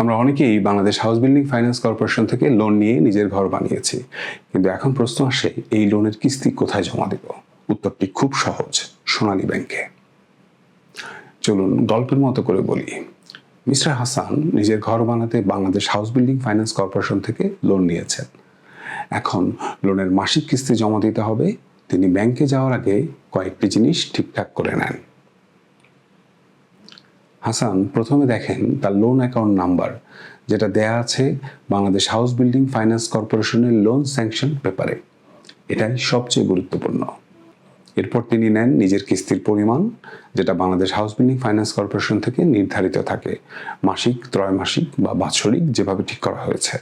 আমরা অনেকেই Bangladesh house building finance corporation থেকে লোন নিয়ে নিজের ঘর বানিয়েছি। কিন্তু এখন প্রশ্ন আসে, এই লোনের কিস্তি কোথায় জমা দেব? উত্তরটি খুব সহজ, সোনালী ব্যাংকে। চলুন গল্পের মতো করে বলি। মিস্টার হাসান নিজের ঘর বানাতে Bangladesh house building finance corporation থেকে লোন নিয়েছেন। এখন লোনের মাসিক কিস্তি জমা দিতে হবে। তিনি ব্যাংকে যাওয়ার আগে কয়েকটি জিনিস ঠিকঠাক করে নেন। হাসান, প্রথমে দেখেন তার লোন অ্যাকাউন্ট নাম্বার যেটা দেয়া আছে বাংলাদেশ হাউস বিল্ডিং ফাইন্যান্স কর্পোরেশনের লোন স্যাংশন পেপারে এটাই সবচেয়ে গুরুত্বপূর্ণ। এরপর তিনি নেন নিজের কিস্তির পরিমাণ, যেটা Bangladesh house building finance corporation থেকে নির্ধারিত থাকে, মাসিক ত্রয়মাসিক বা বাৎসরিক, যেভাবে ঠিক করা হয়েছে।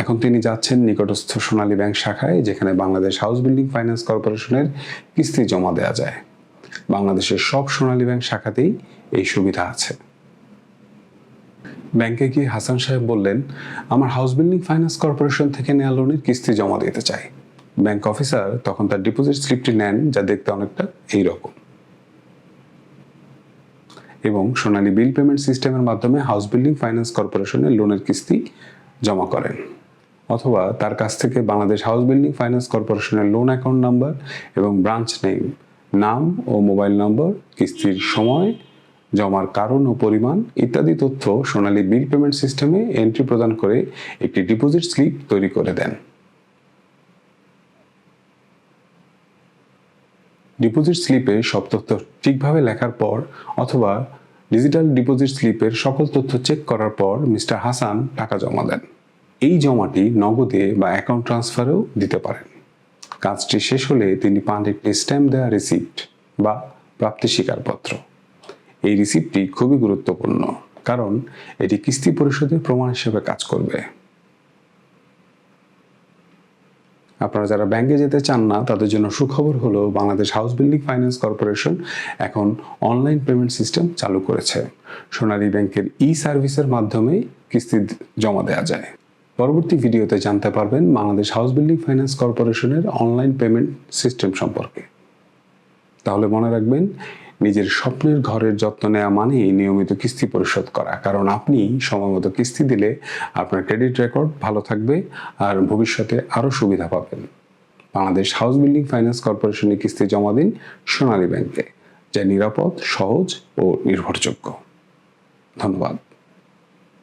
এখন তিনি যাচ্ছেন নিকটস্থ সোনালী ব্যাংক শাখায়, যেখানে বাংলাদেশ হাউস বিল্ডিং ফাইন্যান্স কর্পোরেশনের কিস্তি জমা দেওয়া যায়। বাংলাদেশের সব সোনালী ব্যাংক শাখাতেই এই সুবিধা আছে। ব্যাংকে গিয়ে হাসান সাহেব বললেন, আমার হাউস বিল্ডিং ফাইন্যান্স কর্পোরেশন থেকে নেওয়া লোনের কিস্তি জমা দিতে চাই। ব্যাংক অফিসার তখন তার ডিপোজিট স্লিপটি নেন, যা দেখতে অনেকটা এই রকম এবং সোনালী বিল পেমেন্ট সিস্টেমের মাধ্যমে হাউস বিল্ডিং ফাইন্যান্স কর্পোরেশনের লোনের কিস্তি জমা করেন। অথবা তার কাছ থেকে বাংলাদেশ হাউস বিল্ডিং ফাইন্যান্স কর্পোরেশনের লোন অ্যাকাউন্ট নাম্বার এবং ব্রাঞ্চ নেম নাম ও মোবাইল নম্বর, কিস্তির সময়, জমার কারণ ও পরিমাণ ইত্যাদি তথ্য সোনালী বিল পেমেন্ট সিস্টেমে এন্ট্রি প্রদান করে একটি ডিপোজিট স্লিপ তৈরি করে দেন। ডিপোজিট স্লিপে সব তথ্য ঠিকভাবে লেখার পর অথবা ডিজিটাল ডিপোজিট স্লিপের সকল তথ্য চেক করার পর মিস্টার হাসান টাকা জমা দেন। এই জমাটি নগদে বা অ্যাকাউন্ট ট্রান্সফারেও দিতে পারেন। কাজটি শেষ হলে তিনি একটি স্ট্যাম্প দেওয়া রিসিপ্ট বা প্রাপ্তি স্বীকারপত্র। এই রিসিপ্টটি খুবই গুরুত্বপূর্ণ, কারণ এটি কিস্তি পরিশোধের প্রমাণ হিসেবে কাজ করবে। আপনারা যারা ব্যাংকে যেতে চান না, তাদের জন্য সুখবর হলো Bangladesh house building finance corporation এখন অনলাইন পেমেন্ট সিস্টেম চালু করেছে। সোনালী ব্যাংকের ই সার্ভিসের মাধ্যমে কিস্তি জমা দেওয়া যায়। পরবর্তী ভিডিওতে জানতে পারবেন বাংলাদেশ হাউস বিল্ডিং ফাইন্যান্স কর্পোরেশনের অনলাইন পেমেন্ট সিস্টেম সম্পর্কে। তাহলে মনে রাখবেন, নিজের স্বপ্নের ঘরের যত্ন নেওয়া মানেই নিয়মিত কিস্তি পরিশোধ করা। কারণ আপনি সময়মতো কিস্তি দিলে আপনার ক্রেডিট রেকর্ড ভালো থাকবে আর ভবিষ্যতে আরও সুবিধা পাবেন। বাংলাদেশ হাউস বিল্ডিং ফাইন্যান্স কর্পোরেশনে কিস্তি জমা দিন সোনালী ব্যাংকে, যা নিরাপদ, সহজ ও নির্ভরযোগ্য। ধন্যবাদ।